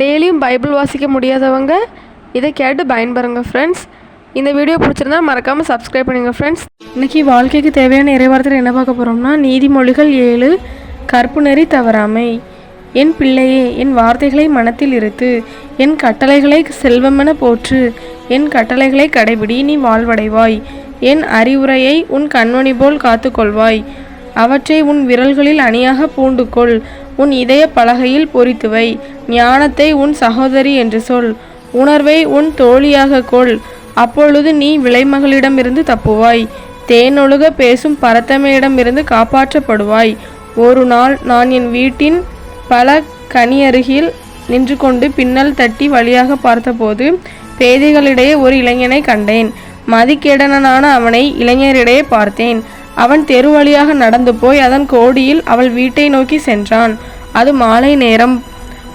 டெய்லியும் பைபிள் வாசிக்க முடியாதவங்க இதை கேட்டு பயன்பெறுங்க ஃப்ரெண்ட்ஸ் இந்த வீடியோ பிடிச்சிருந்தா மறக்காமல் சப்ஸ்கிரைப் பண்ணுங்கள் ஃப்ரெண்ட்ஸ் இன்றைக்கி வாழ்க்கைக்கு தேவையான இறைவாரத்தில் என்ன பார்க்க போகிறோம்னா நீதிமொழிகள் ஏழு கற்பு நெறி தவறாமை. என் பிள்ளையே என் வார்த்தைகளை மனத்தில் இருத்து என் கட்டளைகளை செல்வமென போற்று என் கட்டளைகளை கடைபிடி நீ வாழ்வடைவாய். என் அறிவுரையை உன் கண்மணி போல் காத்துக்கொள்வாய். அவற்றை உன் விரல்களில் அணியாக பூண்டுக்கொள் உன் இதய பலகையில் பொறித்துவை. ஞானத்தை உன் சகோதரி என்று சொல். உணர்வை உன் தோழியாக கொள். அப்பொழுது நீ விலைமகளிடமிருந்து தப்புவாய். தேனொழுக பேசும் பரத்தமையிடமிருந்து காப்பாற்றப்படுவாய். ஒரு நாள் நான் என் வீட்டின் பல கனியருகில் நின்று கொண்டு பின்னல் தட்டி வழியாக பார்த்தபோது பேதைகளிடையே ஒரு இளைஞனை கண்டேன். மதிக்கேடனான அவனை இளைஞரிடையே பார்த்தேன். அவன் தெரு வழியாக நடந்து போய் அதன் கோடியில் அவள் வீட்டை நோக்கி சென்றான். அது மாலை நேரம்.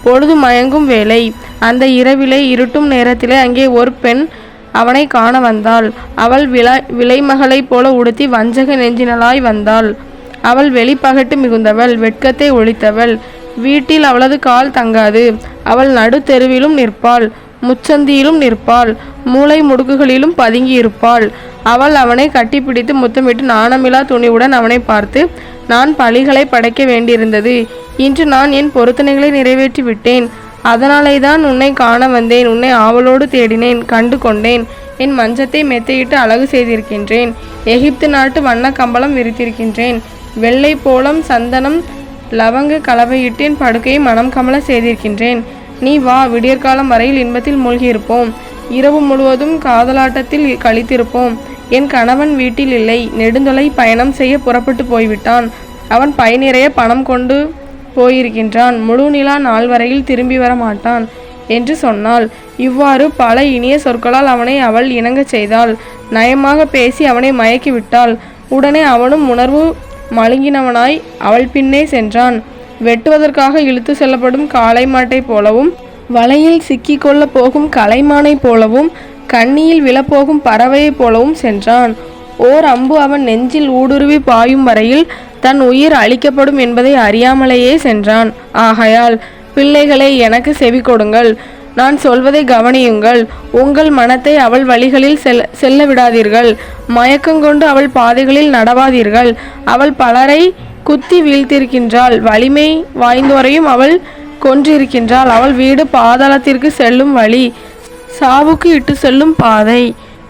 பொழுது மயங்கும் வேளை அந்த இரவிலே இருட்டும் நேரத்திலே அங்கே ஒரு பெண் அவனை காண வந்தாள். அவள் விலை விலைமகளைப் போல உடுத்தி வஞ்சக நெஞ்சினலாய் வந்தாள். அவள் வெளிப்பகட்டு மிகுந்தவள் வெட்கத்தை ஒழித்தவள். வீட்டில் அவளது கால் தங்காது. அவள் நடு தெருவிலும் நிற்பாள் முச்சந்தியிலும் நிற்பாள் மூளை முடுக்குகளிலும் பதுங்கி இருப்பாள் அவள் அவனை கட்டிப்பிடித்து முத்தமிட்டு நாணமில்லா துணிவுடன் அவனை பார்த்து நான் பழிகளை படைக்க வேண்டியிருந்தது. இன்று நான் என் பொருத்தனைகளை நிறைவேற்றி விட்டேன் அதனாலே தான் உன்னை காண வந்தேன். உன்னை ஆவலோடு தேடினேன். கண்டு கொண்டேன். என் மஞ்சத்தை மெத்தையிட்டு அழகு செய்திருக்கின்றேன். எகிப்து நாட்டு வண்ண கம்பளம் விரித்திருக்கின்றேன். வெள்ளை போலம் சந்தனம் லவங்க கலவையிட்டேன். படுக்கையை மனம் கமல செய்திருக்கின்றேன். நீ வா விடியற்காலம் வரையில் இன்பத்தில் மூழ்கியிருப்போம். இரவு முழுவதும் காதலாட்டத்தில் கழித்திருப்போம் என் கணவன் வீட்டில் இல்லை. நெடுந்தொலை பயணம் செய்ய புறப்பட்டு போய்விட்டான். அவன் பயனிறைய பணம் கொண்டு போயிருக்கின்றான். முழு நிலா நாள் வரையில் திரும்பி வர மாட்டான் என்று சொன்னாள். இவ்வாறு பல இனிய சொற்களால் அவனை அவள் இணங்கச் செய்தாள். நயமாக பேசி அவனை மயக்கிவிட்டாள். உடனே அவனும் உணர்வு மழுங்கினவனாய் அவள் பின்னே சென்றான். வெட்டுவதற்காக இழுத்து செல்லப்படும் காளை மாட்டைப் போலவும் வலையில் சிக்கிக்கொள்ள போகும் கலைமானைப் போலவும் கண்ணியில் விழப்போகும் பறவையைப் போலவும் சென்றான். ஓர் அம்பு அவன் நெஞ்சில் ஊடுருவி பாயும் வரையில் தன் உயிர் அழிக்கப்படும் என்பதை அறியாமலேயே சென்றான். ஆகையால் பிள்ளைகளே எனக்கு செவி கொடுங்கள். நான் சொல்வதை கவனியுங்கள். உங்கள் மனத்தை அவள் வழிகளில் செல்ல செல்ல விடாதீர்கள் மயக்கங்கொண்டு அவள் பாதைகளில் நடவாதீர்கள். அவள் பலரை குத்தி வீழ்த்திருக்கின்றாள் வலிமை வாய்ந்தோரையும் அவள் கொன்றிருக்கின்றாள். அவள் வீடு பாதாளத்திற்கு செல்லும் வழி. சாவுக்கு இட்டு செல்லும் பாதை.